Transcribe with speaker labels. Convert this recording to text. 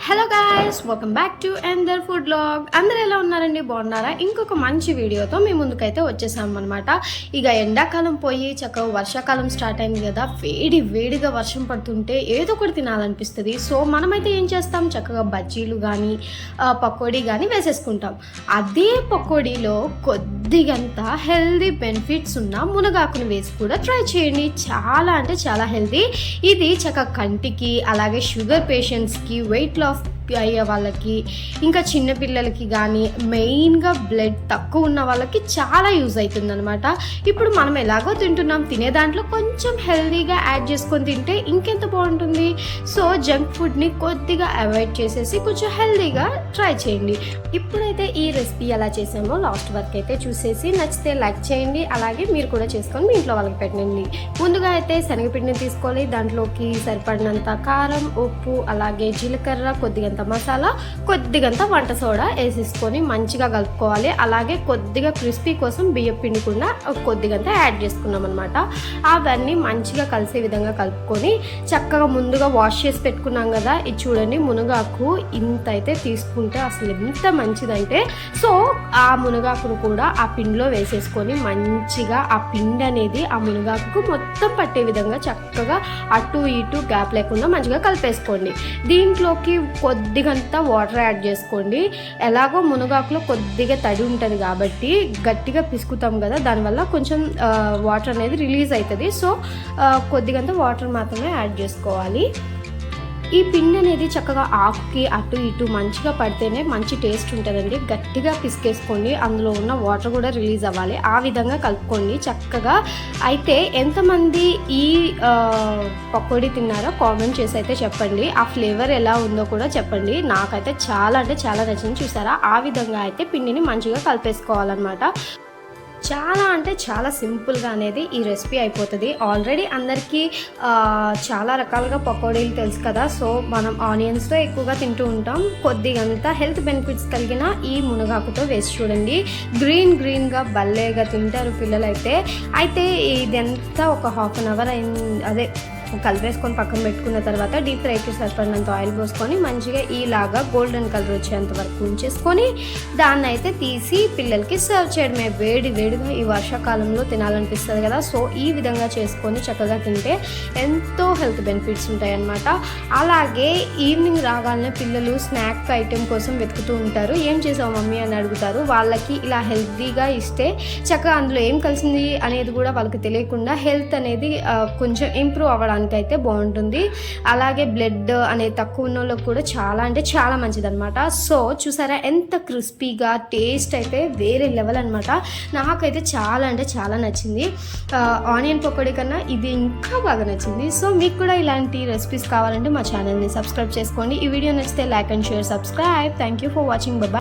Speaker 1: Hello guys welcome back to Ender food blog అందరు ఎలా ఉన్నారండి? బాగున్నారా? ఇంకొక మంచి వీడియోతో మీ ముందుకైతే వచ్చేసాం అనమాట ఇక ఎండాకాలం పోయి చక్కగా వర్షాకాలం స్టార్ట్ అయింది కదా వేడి వేడిగా వర్షం పడుతుంటే ఏదో ఒకటి తినాలనిపిస్తుంది. సో మనమైతే ఏం చేస్తాం? చక్కగా బజ్జీలు కానీ పకోడీ కానీ వేసేసుకుంటాం. అదే పకోడీలో కొద్దిగంత హెల్దీ బెనిఫిట్స్ ఉన్న మునగాకును వేసి కూడా ట్రై చేయండి. చాలా అంటే చాలా హెల్దీ ఇది చక్కగా కంటికి అలాగే షుగర్ పేషెంట్స్కి వెయిట్ Claus అయ్యే వాళ్ళకి ఇంకా చిన్నపిల్లలకి కానీ మెయిన్గా బ్లడ్ తక్కువ ఉన్న వాళ్ళకి చాలా యూజ్ అవుతుంది అనమాట ఇప్పుడు మనం ఎలాగో తింటున్నాం తినే దాంట్లో కొంచెం హెల్దీగా యాడ్ చేసుకొని తింటే ఇంకెంత బాగుంటుంది? సో జంక్ ఫుడ్ని కొద్దిగా అవాయిడ్ చేసేసి కొంచెం హెల్దీగా ట్రై చేయండి. ఇప్పుడైతే ఈ రెసిపీ ఎలా చేసామో లాస్ట్ వరకు అయితే చూసేసి నచ్చితే లైక్ చేయండి. అలాగే మీరు కూడా చేసుకొని మీ ఇంట్లో వాళ్ళకి పెట్టండి. ముందుగా అయితే శనగపిండిని తీసుకోవాలి. దాంట్లోకి సరిపడినంత కారం ఉప్పు అలాగే జీలకర్ర కొద్దిగంత మసాలా కొద్దిగంత వంట సోడా వేసేసుకొని మంచిగా కలుపుకోవాలి. అలాగే కొద్దిగా క్రిస్పీ కోసం బియ్యం పిండి కూడా కొద్దిగంత యాడ్ చేసుకున్నాం అనమాట అవన్నీ మంచిగా కలిసే విధంగా కలుపుకొని చక్కగా ముందుగా వాష్ చేసి పెట్టుకున్నాం కదా. ఇది చూడండి మునగాకు ఇంత అయితే తీసుకుంటే అసలు ఎంత మంచిదంటే. సో ఆ మునగాకును కూడా ఆ పిండిలో వేసేసుకొని మంచిగా ఆ పిండి అనేది ఆ మునగాకు మొత్తం పట్టే విధంగా చక్కగా అటు ఇటు గ్యాప్ లేకుండా మంచిగా కలిపేసుకోండి. దీంట్లోకి కొద్ది కొద్దిగంత వాటర్ యాడ్ చేసుకోండి. ఎలాగో మునగాకులో కొద్దిగా తడి ఉంటుంది కాబట్టి గట్టిగా పిసుకుతాం కదా దానివల్ల కొంచెం వాటర్ అనేది రిలీజ్ అవుతుంది. సో కొద్దిగంత వాటర్ మాత్రమే యాడ్ చేసుకోవాలి. ఈ పిండి అనేది చక్కగా ఆకుకి అటు ఇటు మంచిగా పడితేనే మంచి టేస్ట్ ఉంటుందండి. గట్టిగా పిసికేసుకోండి. అందులో ఉన్న వాటర్ కూడా రిలీజ్ అవ్వాలి. ఆ విధంగా కలుపుకోండి. చక్కగా అయితే ఎంతమంది ఈ పకోడీ తిన్నారో కామెంట్ చేసి అయితే చెప్పండి. ఆ ఫ్లేవర్ ఎలా ఉందో కూడా చెప్పండి. నాకైతే చాలా అంటే చాలా నచ్చింది. చూసారా? ఆ విధంగా అయితే పిండిని మంచిగా కలిపేసుకోవాలన్నమాట. చాలా అంటే చాలా సింపుల్గా అనేది ఈ రెసిపీ అయిపోతుంది. ఆల్రెడీ అందరికీ చాలా రకాలుగా పకోడీలు తెలుసు కదా సో మనం ఆనియన్స్తో ఎక్కువగా తింటూ ఉంటాం. కొద్దిగంత హెల్త్ బెనిఫిట్స్ కలిగిన ఈ మునగాకుతో వేసి చూడండి. గ్రీన్ గ్రీన్గా భలేగా తింటారు పిల్లలైతే. అయితే ఇదంతా ఒక హాఫ్ అన్ అవర్ అయింది అదే కలిపేసుకొని పక్కన పెట్టుకున్న తర్వాత డీప్ ఫ్రైకి సరిపడినంత ఆయిల్ పోసుకొని మంచిగా ఈలాగా గోల్డెన్ కలర్ వచ్చేంత వరకు ఉంచేసుకొని దాన్ని అయితే తీసి పిల్లలకి సర్వ్ చేయడమే. వేడి వేడిగా ఈ వర్షాకాలంలో తినాలనిపిస్తుంది కదా. సో ఈ విధంగా చేసుకొని చక్కగా తింటే ఎంతో హెల్త్ బెనిఫిట్స్ ఉంటాయి అన్నమాట అలాగే ఈవినింగ్ రాగానే పిల్లలు స్నాక్ ఐటెం కోసం వెతుకుతూ ఉంటారు. ఏం చేసావు మమ్మీ? అని అడుగుతారు. వాళ్ళకి ఇలా హెల్తీగా ఇస్తే చక్కగా అందులో ఏం కలిసింది అనేది కూడా వాళ్ళకి తెలియకుండా హెల్త్ అనేది కొంచెం ఇంప్రూవ్ అవ్వడానికి అయితే బాగుంటుంది. అలాగే బ్లడ్ అనేది తక్కువ ఉన్న వాళ్ళకి కూడా చాలా అంటే చాలా మంచిదన్నమాట. సో చూసారా ఎంత క్రిస్పీగా టేస్ట్ అయితే వేరే లెవెల్ అనమాట నాకైతే చాలా అంటే చాలా నచ్చింది. ఆనియన్ పకోడీ కన్నా ఇది ఇంకా బాగా నచ్చింది. సో మీకు కూడా ఇలాంటి రెసిపీస్ కావాలంటే మా ఛానల్ని సబ్స్క్రైబ్ చేసుకోండి. ఈ వీడియో నచ్చితే like and share subscribe. Thank you for watching Baba